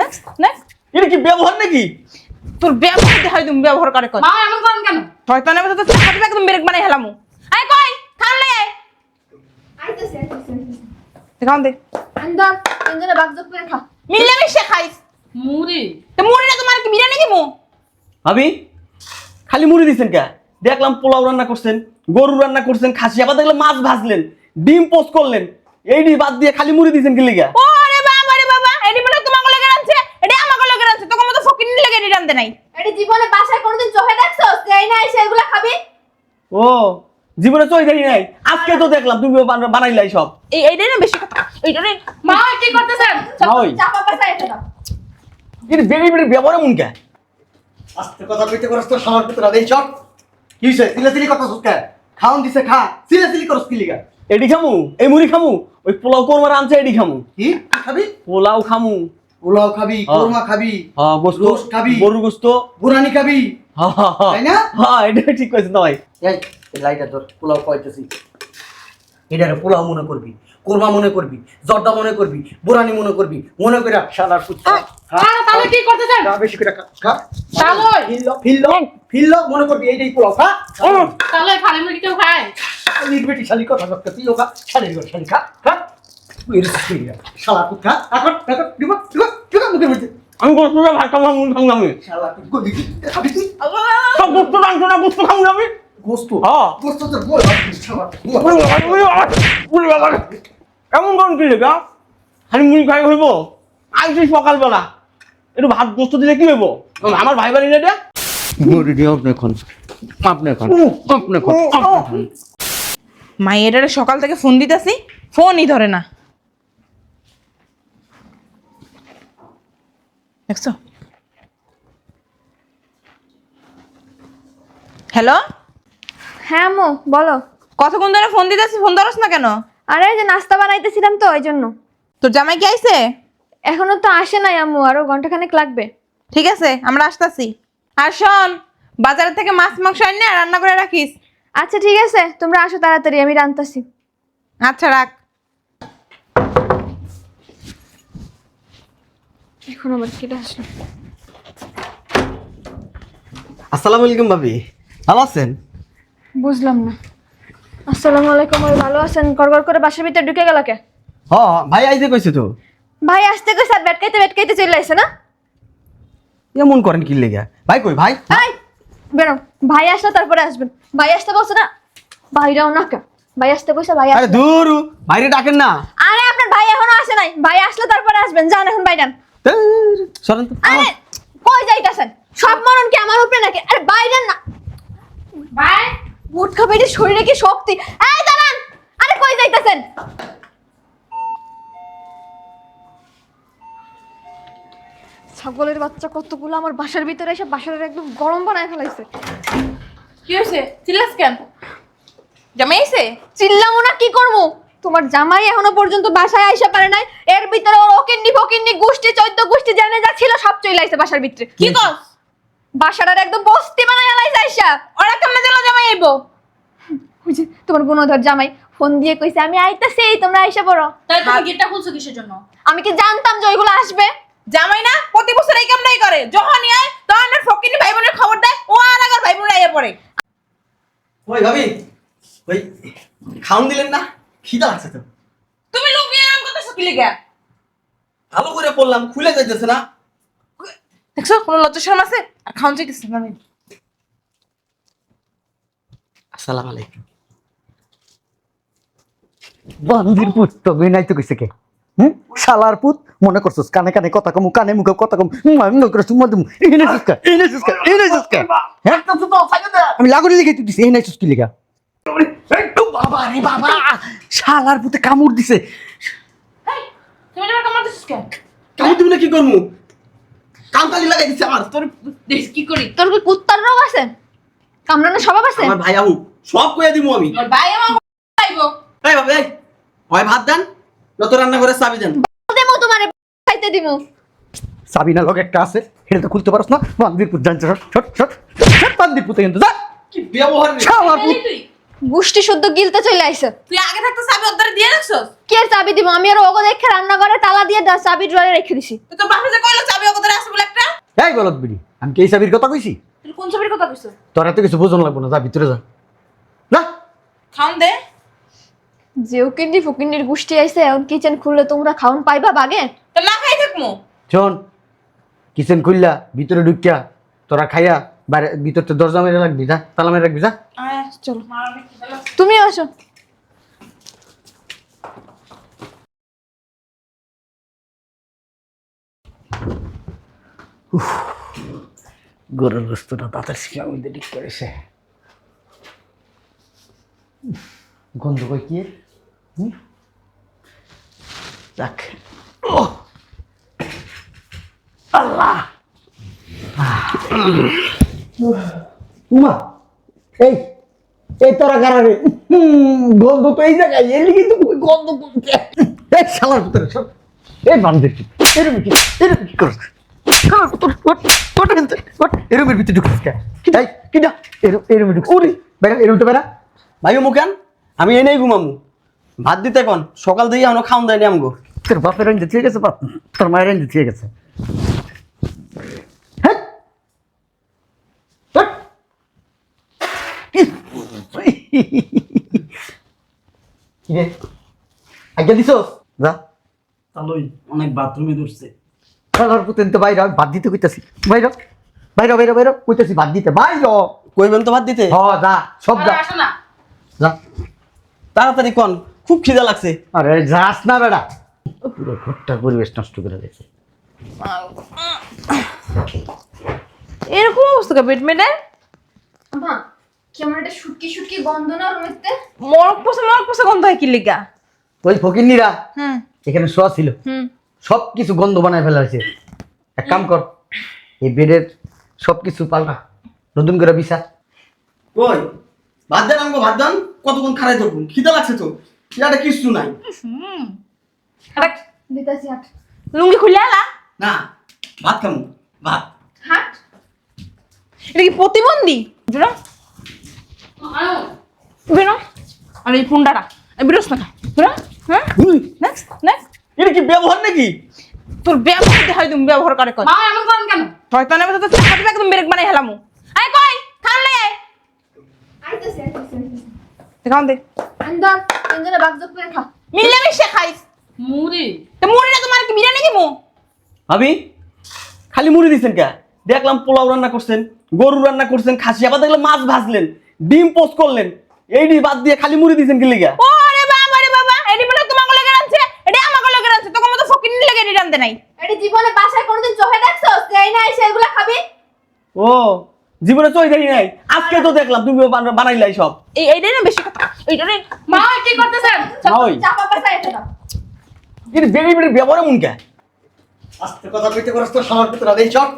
Next next এটা কি ব্যবহার নাকি? তোর ব্যবহার দেখাই তুমি ব্যবহার করে কয় মা এমন করেন কেন? শয়তান আমি তো হাতে একদম ব্রেক বানাই হেলামু আয় কই? খান লাই আইতেছে আইতেছে দেখান দে আন্দার তিনজনে বাগযোগ করে খা। মিলে মিশে খাইস। মুড়ি। তো মুড়ি তোমার কি বিরিয়ানি দিমু ভাবি খালি মুড়ি দিচ্ছেন কে? দেখলাম পোলাও রান্না করছেন গরু রান্না করছেন খাসি আবার দেখলাম মাছ ভাজলেন ডিম পোস্ট করলেন। এই বাদ দিয়ে খালি মুড়ি দিচ্ছেন কি লিগা বাবা রে বাবা এডি মানে তোমাকে লাগে রাখছে এডি আমাকে লাগে রাখছে তোকে মতো ফকির লাগে এডি রান্ধে নাই। এটি জীবনে বাসায় কোনোদিন চোখে দেখছস? যে এই না এসে এগুলা খাবি? ও জীবনে চই দেখি নাই? আজকে তো দেখলাম তুমি বান- বানাইলাই সব। এই এইটাই না বেশি কথা। এইটা রে মা কি করতেছেন? চাপা পাশা এটা দাও। এটা বেরি বেরি ব্যবহার এমন কে? আস্তে কথা কইতে করস তো সামার ভিতরে এই চট কি হইছে? সিলে সিলি কথা সুস্কা খাওন দিছে খা। সিলে সিলি করস কি লিগা? এডি খামু এই মুড়ি খামু ওই পোলাও কোরমার আনছে এডি খামু। কি? কি খাবি? পোলাও খামু। পোলাও খাবি হ্যাঁ। কোরমা খাবি হ্যাঁ গোস্ত খাবি। গরু গোস্ত। বুরানি খাবি। হ্যাঁ হ্যাঁ। তাই না? হ্যাঁ এটা ঠিক কইছেন না ভাই। এই এই লাইটা ধর পোলাও কইতেছি এটারে পোলাও মনে করবি কোরমা মনে করবি জর্দা মনে করবি বুরানি মনে করবি মনে করে শালার কুত্তা। তাহলে কি করতেছেন? খা, বেশি করে খা, তাহলে ফিল্ল ফিল্ল ফিল্ল মনে করবি এইটাই পোলাও খা। তাহলে খালি মুড়ি কেউ খায় নির্বেটি শালি কথা বলতে তুই ওকা ঘর শালি খা খা। শালা এখন এখন তুই। এমন কি লেগা মুড়ি খাই হইব সকালবেলা একটু ভাত গোস্ত দিলে কি হইব আমার ভাই বাড়ি এটা মুড়ি দিয়ে আপনি খান আপনি খান আপনি খান আপনি মায়ের সকাল থেকে ফোন দিতেছি, ফোনই ধরে না দেখছ হ্যালো হ্যাঁ আম্মু বলো। কতক্ষণ ধরে ফোন দিতেছি? ফোন ধরস না কেন? আরে এই যে নাস্তা বানাইতেছিলাম তো ওই জন্য। তোর জামাই কি আইছে? এখনও তো আসে নাই আম্মু আরও ঘন্টাখানেক লাগবে। ঠিক আছে আমরা আসতাছি। আর শোন বাজার থেকে মাছ মাংস আনি রান্না করে রাখিস। আচ্ছা ঠিক আছে তোমরা আসো তাড়াতাড়ি আমি রান্তাছি। আচ্ছা রাখ। এখন আবার কেটে আসলো আসসালামু আলাইকুম ভাবি ভালো আছেন? বুঝলাম না। আসসালামু আলাইকুম ওই ভালো আছেন? গড়গড় করে বাসার ভিতরে ঢুকে গেল কে? হ ভাই আইতে কইছে তো। ভাই আসতে কই স্যার বেটকাইতে বেটকাইতে চলে আসে না? এমন করেন কি লেগা? ভাই কই ভাই? ভাই বেরো। ভাই আসলে তারপরে আসবেন। ভাই আসতে বলছে না? ভাইরাও না কে? ভাই আসতে কইছে ভাই আরে দূর বাইরে ডাকেন না। আরে আপনার ভাই এখনও আসে নাই। ভাই আসলে তারপরে আসবেন। যান এখন ভাই যান। সরেন তো। আরে কই যাইতাছেন? সব মরণ কি আমার উপরে নাকি? আরে না। ভাই বুট খাবে শরীরে কি শক্তি? এই দাঁড়ান! আরে কই যাইতাছেন? ছাগলের বাচ্চা কতগুলো আমার বাসার ভিতরে এসে বাসার একদম গরম বানায় ফেলাইছে। কি হয়েছে চিল্লাস কেন? জামাইছে চিল্লামো না কি করব তোমার জামাই এখনও পর্যন্ত বাসায় আইসা পারে নাই। এর ভিতরে ওর ওকিন্নি ফকিন্নি গোষ্ঠী চৈদ্য গোষ্ঠী জানে যা ছিল সব চলে আইছে বাসার ভিতরে। কি কস? বাসাটার একদম বস্তি বানায় আলাইছে আইসা। ওরা কেমনে জানো জামাই আইবো? যে তোমার গুণধর জামাই ফোন দিয়ে কইছে আমি আইতাছি তোমরা আইসা পড়ো। তাই তুমি গেটটা খুলছো কিসের জন্য? আমি কি জানতাম যে ওইগুলো আসবে? জামাই না প্রতি বছর এই কামটাই করে। যখনই আয় তখন আর ফকিনি ভাই বোনের খবর দেয় ও আর আগর ভাই বোনের আইয়া পড়ে। ওই ভাবি? ওই খাউন দিলেন না? খিদা লাগছে তো। তুমি লুকিয়ে আরাম করতেছো কি লিগা? ভালো করে পড়লাম খুলে যাইতেছে না। দেখছ কোনো লজ্জা শরম আছে? আর খাওন চাইতেছে না আসসালাম আলাইকুম। বান্দির পুত তো বিনাই তো কইছে কে? হুম? শালার পুত মনে করছস কানে কানে কথা কমু কানে মুখে কথা কম মনে করছ তুমি মদম এনে সুস্কা এনে সুস্কা এনে সুস্কা। হ্যাঁ আমি লাগরি লিখে তুই দিছি এনে সুস্কি লিখা বাবা রে বাবা। শালার পুতে কামড় দিছে। তুমি আমার কামড় দিছিস কেন? কামু তুমি না কি করমু কামতালি লাগাই দিছে আমার। তোর দেখ কি করি? তোর কি কুত্তার রোগ আছে? কামড়ানো স্বভাব আছে? আমার ভাই আহু সব কইয়া দিমু আমি। ওর ভাই আমার আইবো এই বাবা এই। হয় ভাত দেন যত রান্না করে চাবি দেন। দেমো তোমারে খাইতে দিমু সাবিনা লগে একটা আছে। এটা তো খুলতে পারছ না। বান্দির পুত জানছ শট শট শট বান্দির পুতে কিন্তু যা। কি ব্যবহার রে? শালার পুত। গুষ্টি শুদ্ধ গিলতে চলে আইছে। তুই আগে থাকতে চাবি ওর দিয়ে রাখছস? কি আর চাবি দিব? আমি আর ওগো দেখে রান্নাঘরে তালা দিয়ে দা- চাবি ড্রয়ারে রেখে দিছি। তুই তোর বাপে যে কইলো চাবি ওর আছে বলে একটা। এই গলত বিড়ি আমি কি এই চাবির কথা কইছি? তুই কোন ছবির কথা কইছস? তোর এত কিছু বোঝন লাগবো না যা ভিতরে যা। না। খাওন দে। যে উকিন্ডি ফুকিন্ডির গুষ্টি আইছে এখন কিচেন খুললে তোমরা খাওন পাইবা বাগে? তো না খাই থাকমু। শোন কিচেন খুললা ভিতরে ঢুকিয়া তোরা খাইয়া বাইরে ভিতরতে দরজা মেরে রাখবি যা তালা মেরে রাখবি যা। আয়। চলো। তুমি আসো। গরুর বস্তুটা মধ্যে ঠিক করেছে। গন্ধ কই কি? যাক! আল্লাহ! উমা! এই! এই তোরা কারারে গন্ধ তো এই জায়গায় এলি কিন্তু গন্ধ? এই শালার ভিতরে সব। এই বান্ধব কি এরকম কি এরকম কি করছ এরমের ভিতরে ঢুকছিস কে এই কিনা এরম এরমে ঢুকছিস ওরে বেড়া ভাই মুখান আমি এনেই ঘুমামু। ভাত দিতে কোন সকাল থেকে এখনও খাওন দেয়নি আমগো। তোর বাপের রাঞ্জে ঠিক আছে তোর মায়ের রাঞ্জে ঠিক আছে কি রে আজ্ঞা দিছ যা। তাহলে অনেক বাথরুমে ধরছে। খেলার পুতেন তো বাইরে আমি ভাত দিতে কইতাছি। বাইর বাইর বাইর বাইর কইতাছি ভাত দিতে। বাইর কইবেন তো ভাত দিতে? হ যা সব যা। আসো না। যা। তাড়াতাড়ি কোন খুব খিদা লাগছে। আরে যাস না বেড়া। পুরো ঘরটার পরিবেশ নষ্ট করে দিয়েছে। এরকম অবস্থা মা কেমন একটা শুটকি শুটকি গন্ধ না রুমেতে মরক পোষে মরক পোষে গন্ধ হয় কি লিগা? ওই ফকিন্নিরা হুম। এখানে শোয়া ছিল। হুম। সব কিছু গন্ধ বানায় ফেলা হয়েছে। এক কাম কর এই বেডের সব কিছু পাল্টা। নতুন করে বিছা। কই ভাত দেন আমগো ভাত দেন। কতক্ষণ খারাই থাকুন খিদা লাগছে তো। কিছু নাই। আরে, দিতাছি হাট। লুঙ্গি খুলে আলা? না ভাত খামু। ভাত। হাট? এটা কি প্রতিবন্ধী? বেরো। আর এই পুন্ডাটা বেরোস না বুঝলো হ্যাঁ? নেক্সট নেক্সট এটা কি ব্যবহার নাকি? তোর ব্যবহার দেখাই তুমি? ব্যবহার করে কর মা এমন করেন কেন? শয়তানের মতো তো চাকা একদম ব্রেক বানাই হেলামু। আয় কই? খান লে আইতাছি আইতাছি। দেখান দে। তিনজনে করে খা মিলে মিশে খাইস। মুড়ি। তো তোমার কি বিরিয়ানি দিমু ভাবি খালি মুড়ি দিছেন কে? দেখলাম পোলাও রান্না করছেন গরু রান্না করছেন খাসি আবার দেখলাম মাছ ভাজলেন। ডিম পোস্ট করলেন। এই ডি বাদ দিয়ে খালি মুড়ি দিছেন কি লিগা? ওরে বাবা রে বাবা এডি বলে তোমাকে লাগে রানছে এডি আমাকে লাগে রানছে তোকে মতো ফকিনি লাগে এডি রানতে নাই। এটি জীবনে বাসায় কোনোদিন চোখে দেখছস? যে এই না এসে এগুলা খাবি? ও জীবনে চই দেখি নাই? আজকে তো দেখলাম তুমি বানাইলাই সব এই এইটাই না বেশি কথা এইটারে মা কি করতেছেন? না চাপা পাশা এটা দাও। এটা বেরি বেরি ব্যবহার এমন কে? আস্তে কথা কইতে করস তো সবার ভিতরে এই চট।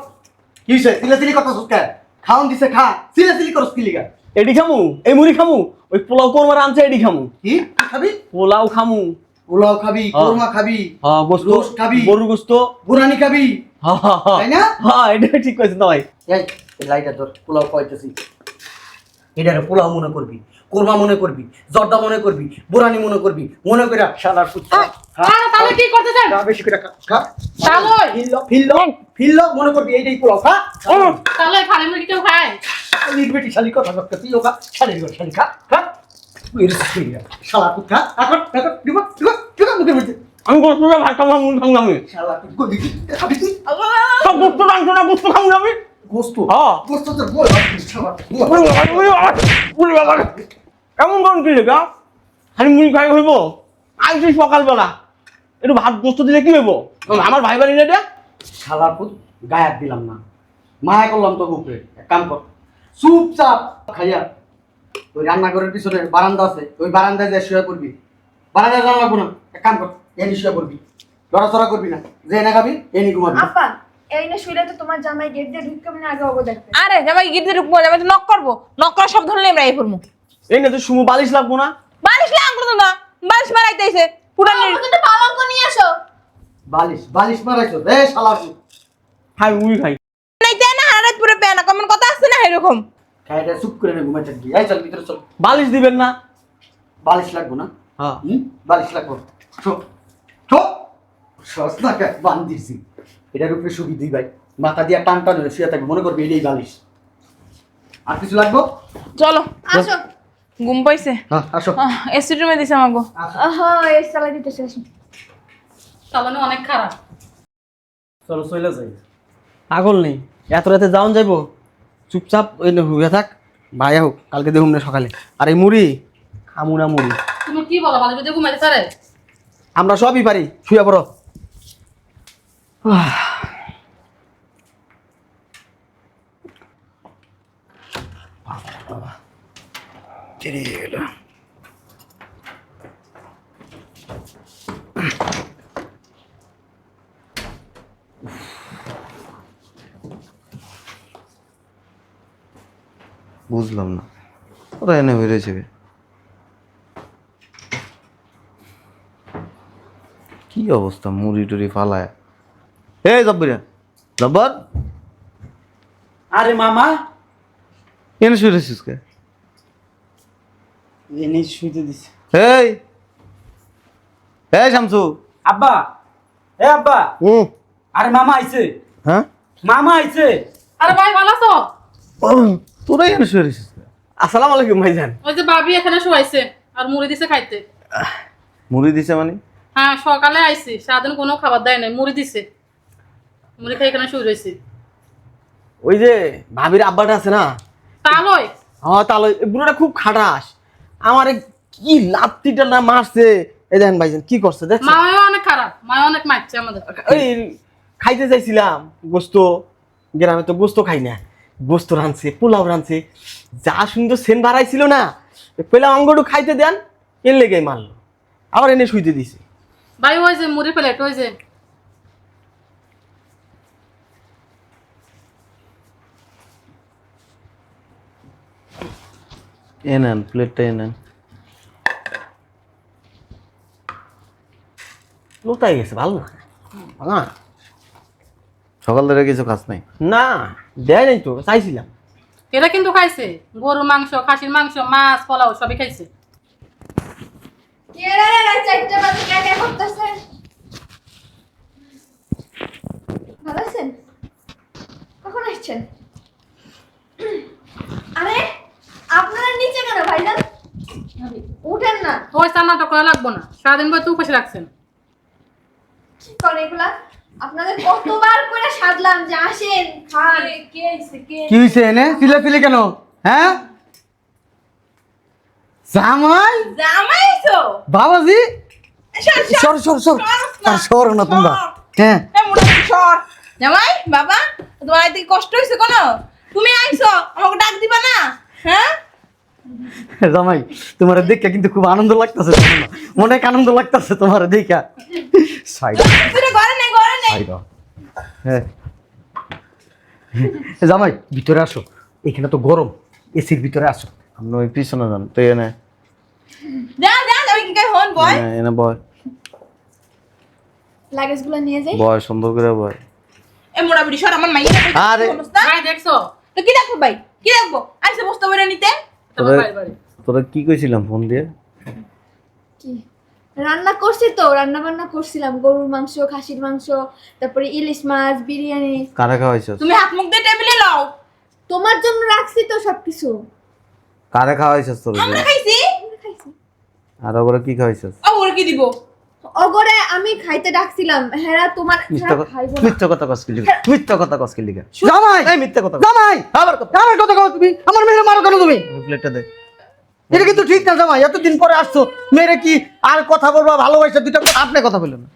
কি হইছে? সিলে সিলি কথা সুস্কা খাওন দিছে খা। সিলে সিলি করস কি লিগা? এডি খামু? এই মুড়ি খামু? ওই পোলাও কোরমা রানছে এডি খামু। কি? খাবি? পোলাও খামু। পোলাও খাবি হ্যাঁ। কোরমা খাবি হ্যাঁ গোস্ত। খাবি? গরুর গোস্ত। বুরানি খাবি। হ্যাঁ হ্যাঁ হ্যাঁ। তাই না? হ্যাঁ এটা ঠিক কইছেন তো ভাই এই এই লাইটা ধর পোলাও খাইতেছি এটারে পোলাও মনে করবি কোরমা মনে করবি জর্দা মনে করবি বুরানি মনে করবি মনে করে শালার আর তাহলে কি করতেছেন? খা বেশি করে খা খা। তাহলে ফিরল ফিরল ফিরল মনে করবি এইটাই পোলাও খা। তাহলে খালি মুড়ি কেউ খায়। শালির বেটি শালি কথা বলতে তুইও খা শালির শালি খা খা। শালা এখন এখন দিব দিব দিব মুখে মুখে আমি ভাত খাব মুড়ি খাব আমি। শালা তুই গলি খাবি তুই? সব গোস্ত না গোস্ত খাব আমি। গোস্ত? হ্যাঁ। গোস্ত তোর শালা। বাবা, বাবা। এমন কোন কি লেগা খালি মুড়ি খাই হইব? আইছি সকালবেলা। একটু ভাত গোস্ত দিলে কি হইব? আমার ভাই বাড়ি এটা শালার পুত গায়াত দিলাম না। মায়া করলাম তো উপরে। এক কাম কর। চুপচাপ খাইয়া ওই রান্নাঘরের পিছনে বারান্দা আছে ওই বারান্দায় যায় শুয়ে পড়বি। বারান্দায় জানা লাগবো না এক কাম কর এনি শুয়ে পড়বি। লড়াচড়া করবি না যে এনে খাবি এনি ঘুমাবি। আপা এই না শুইলে তো তোমার জামাই গেট দিয়ে ঢুকবে মানে আগে ওগো দেখবে। আরে জামাই গিট দিয়ে ঢুকবো জামাই তো নক করব। নক করার সব ধরলে আমরা এই করব। এই না তো সুমু বালিশ লাগবো না? বালিশ না বালিশ পালঙ্ক নিয়ে আসো। বালিশ বালিশ মারাইছো খাই মুড়ি খাই নাইতে না হারাত পুরো পেয়ে না কেমন কথা আসছে না এরকম? হ্যাঁ এটা চুপ করে নে ঘুমাই থাকবি এই চল ভিতরে চল। বালিশ দিবেন না। বালিশ লাগবো না? হ্যাঁ। বালিশ লাগবো। ঠো। ঠো। সস্তা কাক বান দিছি এটার উপরে শুবি দুই ভাই। মাথা দিয়া টান টান শুয়ে থাকবে। মনে করবি এটাই বালিশ। আর কিছু লাগবো? চলো। আসো। ঘুম পাইছে? হ্যাঁ আসো। এসি রুমে দিছে আমাকে হ্যাঁ এই চালাই দিতেছে আসো। চালানো অনেক খারাপ। চলো চলে যাই। পাগল নেই। এত রাতে যাওন যাইবো? চুপচাপ ওই নে হুয়ে থাক। ভাই হোক কালকে দেখুন না সকালে। আর এই মুড়ি খামু না মুড়ি। তুমি কি বলো যদি ঘুমাইতে পারে? আমরা সবই পারি শুয়ে পড়ো। বুঝলাম না। ওরা এনে বেরিয়েছে কে? কি অবস্থা মুড়ি টুড়ি ফালায়। এই জব্বরিয়া জব্বর। আরে মামা। এনে শুয়ে রেছিস কে? এনে শুইতে দিছে। এই। এই শামসু। আব্বা এ আব্বা। হুম আরে মামা আইছে। হ্যাঁ? মামা আইছে। আরে ভাই ভালো আছো? তোরাই এনে শুয়ে রেছিস আসসালামু আলাইকুম ভাইজান। ওই যে ভাবি এখানে শোয়াইছে আর মুড়ি দিছে খাইতে। মুড়ি দিছে মানে? হ্যাঁ সকালে আইছি সারাদিন কোনো খাবার দেয় নাই মুড়ি দিছে। মুড়ি খাই এখানে শুয়ে রয়েছি ওই যে ভাবির আব্বাটা আছে না? তাহলে হ্যাঁ এই বুড়োটা খুব খাটাস। আমার কি লাত্তিটা না মারছে এই দেখেন ভাইজান কি করছে দেখছেন? মাও অনেক খারাপ মা অনেক মারছে আমাদের। এই খাইতে চাইছিলাম গোস্ত। গ্রামে তো গোস্ত খাই না। গোস্ত রানছে পোলাও রানছে যা সুন্দর সেন বাড়াইছিল না পেলাম অঙ্গটু খাইতে দেন এর লেগে মারলো। আবার এনে শুইতে দিছে। ভাই ওই যে মুড়ি প্লেট ওই যে। এনেন প্লেটটা এনেন লোটাই গেছে ভালো না? না? সকাল ধরে কিছু কাজ নাই। না দেয় নাই তো চাইছিলাম। এটা কিন্তু খাইছে গরুর মাংস খাসির মাংস মাছ পোলাও সবই খাইছে। কে রে রে চারটা বাজে কাকে করতেছে? ভালো আছেন? কখন আসছেন? আরে আপনারা নিচে কেন ভাইজান? উঠেন না। ওই করা লাগবো না। সারাদিন বই তো উপাসে রাখছেন। কি করে এগুলা? আপনাদের কতবার করে সাধলাম যে আসেন খান। কে আইছে কে কি হইছে এনে? চিল্লাচিল্লি কেন? হ্যাঁ? জামাই? জামাইছো বাবাজি? সর সর। সর সর আর সর না তোমরা। হ্যাঁ। সর। জামাই বাবা তোমার এতে কষ্ট হয়েছে কোনো? তুমি আইছো আমাকে ডাক দিবা না? হ্যাঁ? জামাই তোমার দেখে কিন্তু খুব আনন্দ লাগতেছে মনে আনন্দ লাগতেছে তোমার দেখা। সাইড। হ্যাঁ। জামাই ভিতরে আসো। এখানে তো গরম এসির ভিতরে আসো। আপনি ওই পিছনে যান তো এনে। যা যা আমি কি কই হন বয়। এনে- এনে বয়। লাগেজগুলো নিয়ে যাই। বয় সুন্দর করে বয়। এ মোটা বিড়ি সর আমার মাইয়া আরে। ভাই দেখছ? তো কি ভাই? কি দেখব? আইসে বসতে পারে নিতে। তোরা- তোরা কি কইছিলাম ফোন দিয়ে? কি? রান্না করছি তো রান্না বান্না করছিলাম গরুর মাংস খাসির মাংস তারপরে ইলিশ মাছ বিরিয়ানি। কারা খাওয়াইছো তুমি হাত মুখ দিয়ে টেবিলে লও। তোমার জন্য রাখছি তো সবকিছু। কারা খাওয়াইছো তোর আমরা খাইছি। খাইছি। আর ওগুলো কি খাওয়াইছস? ও ওর কি দিব? অগরে আমি খাইতে ডাকছিলাম হ্যাঁ তোমার মিথ্যা কথা খাইবো না। মিথ্যা কথা কসকি লিখা মিথ্যা কথা কসকি লিখা জামাই! এই মিথ্যা কথা জামাই! আবার কথা আমার কথা কও তুমি। আমার মেয়ের মারো কেন তুমি? প্লেটটা দে। এটা কিন্তু ঠিক না জামাই এতদিন পরে আসছো মেয়েরে কি আর কথা বলবা ভালোবাসা দুইটা আপনি কথা বললেন না।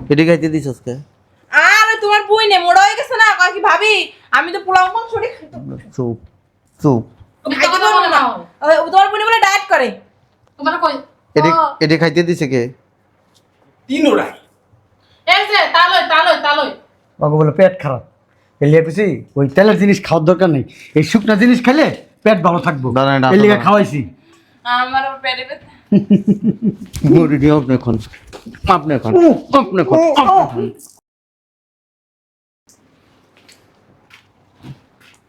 এটি খাইতে দিছস কে আর তোমার বই নে মোড়া হয়ে গেছে না কয় কি ভাবি আমি তো পোলাও মাংস ছড়ি চুপ চুপ। খাইতে কথা পারব না। ও, তোমার বোনে বলে ডায়েট করে। তোমার কই? এটি। এটি খাইতে দিছে কে? তিন ওরাই। এই যে তালই তালই তালই। ওকে বলে পেট খারাপ। এলিয়ে পেছি ওই তেলের জিনিস খাওয়ার দরকার নেই। এই শুকনা জিনিস খেলে পেট ভালো থাকব। এর লিগে। খাওয়াইছি। আমার পেটে ব্যথা। মুড়ি আপনি আপনি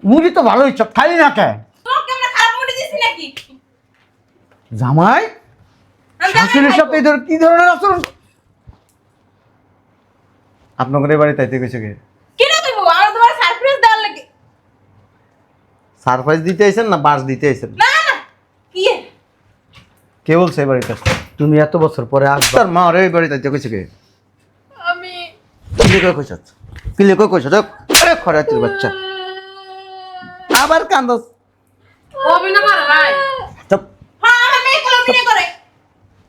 আপনি তো ভালোই চপ খালি না কে? জামাই শাশুড়ির সাথে কি ধরনের আচরণ? আপনাদের আইতে কইছে কে কি না দিব আমরা তোমার সারপ্রাইজ দেওয়ার লাগে সারপ্রাইজ দিতে আইছেন না বাস দিতে আইছেন? না না কি? কে বলছে এই বাড়িতে তুমি এত বছর পরে আসবা। তার মা ওরে এই বাড়িতে আইতে কইছে কে? আমি কিলে কই কইছ? কিলে কই কইছ? আরে খরাতির বাচ্চা। আবার কান্দস। অভিনয় করে ভাই। চুপ। হ্যাঁ মেয়ে কোলো বিয়ে করে।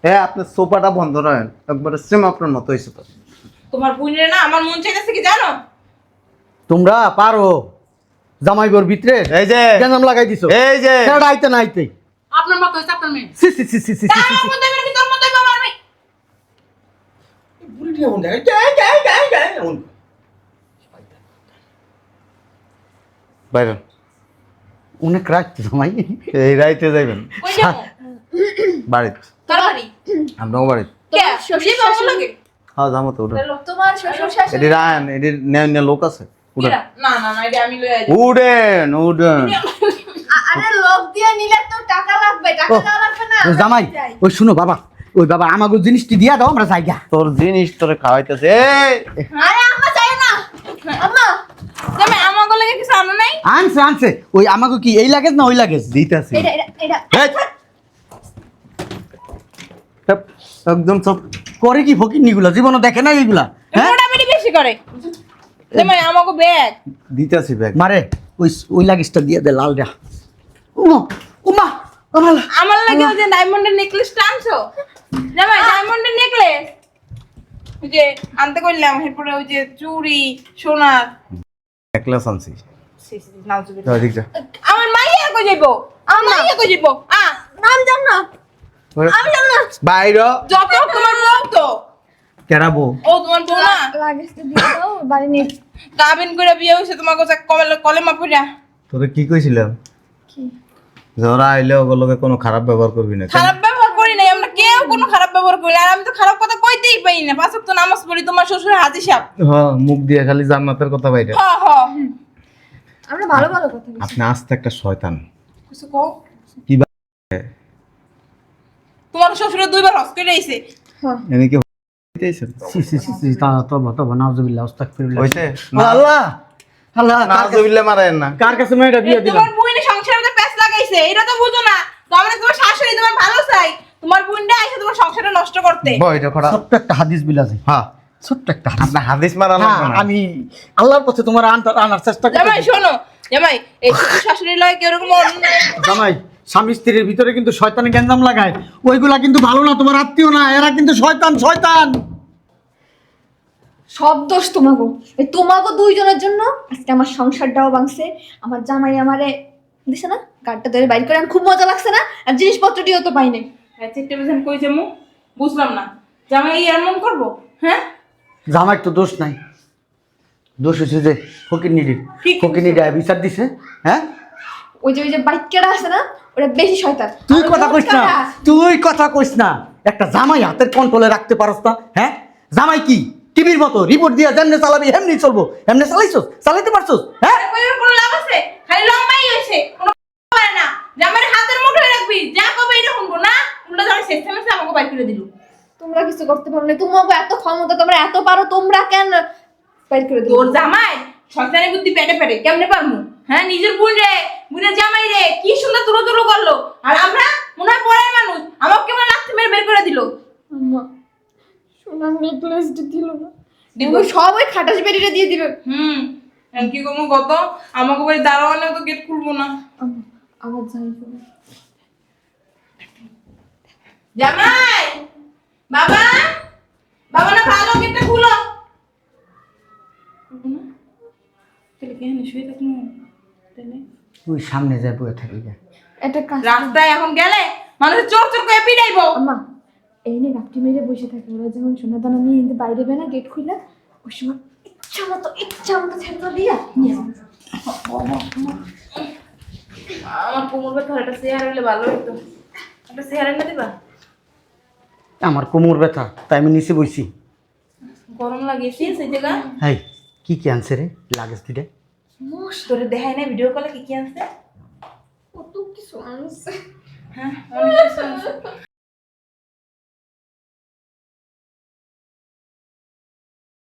এ আপনার সোফাটা বন্ধ রাখেন। একবারে সেম আপনার মতো হইছে তো। তোমার বোনের না আমার মন চাইতেছে কি জানো? তোমরা পারো। জামাই গোর ভিতরে এই যে। গেঞ্জাম লাগাই দিছো। এই যে। সেটা আইতে না আইতে। আপনার মতো হয়েছে আপনার মেয়ে। সি সি সি সি সি তা আমার মতো হবে নাকি তোর মতো হবে আমার মেয়ে বাইরে অনেক রাত জামাই। এই রাইতে যাইবেন। বাড়িতে। তোর বাড়ি? আপনার বাড়িতে। হ্যাঁ যাব তো উঠেন তোমার শ্বশুর শাশুড়ি? এটি রায়ন এটি নেয় লোক আছে। উঠেন কিরা? না না না এটা আমি লয়ে যাই উঠেন উঠেন আ- আরে লোক দিয়ে নিলে তো টাকা লাগবে টাকা ও, লাগবে না জামাই ওই শুনো বাবা ওই বাবা আমাকে জিনিসটি দিয়া দাও আমরা জায়গা তোর জিনিস তোরে খাওয়াইতেছে এই! আরে আম্মা চাই না। আম্মা। তুমি আমাকে লাগে কিছু আনো নাই? আনছে আনছে। ওই আমাকে কি এই লাগেজ না ওই লাগেজ? দিতাছি। এটা এটা এটা। একদম সব করে কি ফকির নিগুলা জীবনে দেখে না এইগুলা হ্যাঁ? মোটামুটি বেশি করে। তুমি আমাকে ব্যাগ দিতাছি ব্যাগ মারে ওই ওই লাগেজটা দিয়ে দে লালটা উমা উমা আমার আমার লাগে ওই যে ডায়মন্ডের নেকলেসটা আনছো? জামাই ডায়মন্ডের নেকলেস ওই যে আনতে কইলাম এরপরে ওই যে চুড়ি সোনার। নেকলেস আনছি। সি, সি, নাউজুবিল্লাহ। যাও, এদিক যা। আমার মাইয়া কই যাইবো? আমার মাইয়া কই যাইবো? আ। নাম জান না। আমি জান না। বাইর যত তোমার বউ তো। কেরাবো। ও তোমার বউ না? দিয়ে দাও বাড়ি নিয়ে কাবিন করে বিয়ে হইছে তোমার কাছে কলে কলেমা পড়া তোরে কি কইছিলাম? কি? ওরা আইলে ওগুলোকে কোনো খারাপ ব্যবহার করবি না খারাপ ব্যবহার করি নাই আমরা কেউ কোনো খারাপ ব্যবহার করি আর আমি তো খারাপ কথা কইতেই পাই না। পাঁচ তো নামাজ পড়ি তোমার শ্বশুর হাজি সাহেব। হ্যাঁ মুখ দিয়ে খালি জান্নাতের কথা বাইরে। হ হ। আমরা ভালো ভালো কথা আপনি আস্তে একটা শয়তান। কিছু কও? কি তোমার শ্বশুরের দুইবার হস করে আইছে। হ্যাঁ এনে কি তা তবা তবা নাউজুবিল্লাহ আস্তাগফিরুল্লাহ। হইছে আল্লাহ! আল্লাহ কার মারেন না। কার কাছে মেয়েটা বিয়ে দিলাম? তোমার বুইনে সংসারে প্যাঁচ লাগাইছে এটা তো বুঝো না। তো আমরা তোমার শাশুড়ি তোমার ভালো চাই। তোমার বুইনটা আইছে তোমার সংসারটা নষ্ট করতে। ছোট্ট একটা হাদিস বিলাজি। হ্যাঁ। ছোট্ট একটা হাদিস। আপনি হাদিস মারা হ্যাঁ, না আমি আল্লাহর পথে তোমার আনতে- আনার চেষ্টা জামাই শোনো জামাই এই শাশুড়ি লয় কেউ এরকম জামাই স্বামী স্ত্রীর ভিতরে কিন্তু শয়তানে গ্যাঞ্জাম লাগায়। ওইগুলা কিন্তু ভালো না তোমার আত্মীয় না এরা কিন্তু শয়তান শয়তান। সব দোষ তোমাগো। এই তোমাগো দুইজনের জন্য আজকে আমার সংসারটাও ভাঙছে। আমার জামাই আমারে দিছে না? কার্ডটা ধরে বাইর করে আমার খুব মজা লাগছে না? আর জিনিসপত্রটিও তো পাই নাই। হ্যাঁ চেকটা বেছেন কইছে মু বুঝলাম না। জামাই এই এমন করব? হ্যাঁ? জামাই তো দোষ নাই। দোষ হচ্ছে যে ফকির নিডি কি ফকির নিডি বিচার দিছে হ্যাঁ? ওই যে ওই যে বাইকেরা আছে না? ওটা বেশি শয়তান। তুই আর কথা কইস না। তুই কথা কইস না। একটা জামাই হাতের কন্ট্রোলে রাখতে পারস না হ্যাঁ? জামাই কি? টিভির মতো রিপোর্ট দিয়া যেমনি চালাবি এমনি চলবো। এমনি চালাইছস? চালাইতে পারছস? হ্যাঁ? কইবার কোনো লাভ আছে? খালি লম্বাই হইছে। কোনো না। জামাইয়ের হাতের মুঠোয় রাখবি যা কবে এটা শুনব না? উল্টা ধরে শেষ সেমেসে আমাকে বাইর করে দিল। তোমরা কিছু করতে পারো না। তোমাকে এত ক্ষমতা তোমরা এত পারো তোমরা কেন বাইর করে দিও তোর জামাই সন্তানের বুদ্ধি পেটে পেটে কেমনে পারমু? হ্যাঁ নিজের বোন রে বোনের জামাই রে কি সুন্দর তুলো তুলো করল। আর আমরা মনে হয় পরের মানুষ। আমাকে কেমন লাগতে মেরে বের করে দিল। আম্মা সোনার নেকলেসটা দিল না। দিব। দিব সব ওই খাটাস বেরিয়ে দিয়ে দিবে। হুম কি করব কত আমাকে বাড়ি দাঁড়ানো তো গেট খুলবো না। আমার যাই জামাই! বাবা! বাবা না ভালো গেটটা খুলো। খুলবো না? তাহলে কি শুয়ে থাকব? তাহলে? তুই সামনে যাই বয়ে থাকি। যা। একটা রাস্তায় এখন গেলে মানুষ চোর চোর করে পিটাইবো। আম্মা এই নে রাপটি মেরে বসে থাকে। ওরা যখন সোনা দানা নিয়ে কিন্তু বাইরে বেনা গেট খুলে ওই সময় ইচ্ছা মতো ইচ্ছা মতো ছেড়ে দিয়া আমার কোমর ব্যথা একটা চেয়ার হলে ভালো হতো একটা চেয়ার এনে দিবা? আমার কোমর ব্যথা তাই আমি নিচে বইছি। গরম লাগিয়েছি সেই জায়গা? হাই কি কি আনছে রে? লাগেজ দুটা তোরে দেখায় না ভিডিও কলে কি কি আনছে? কত কিছু আনছে। হ্যাঁ অনেক কিছু আনছে।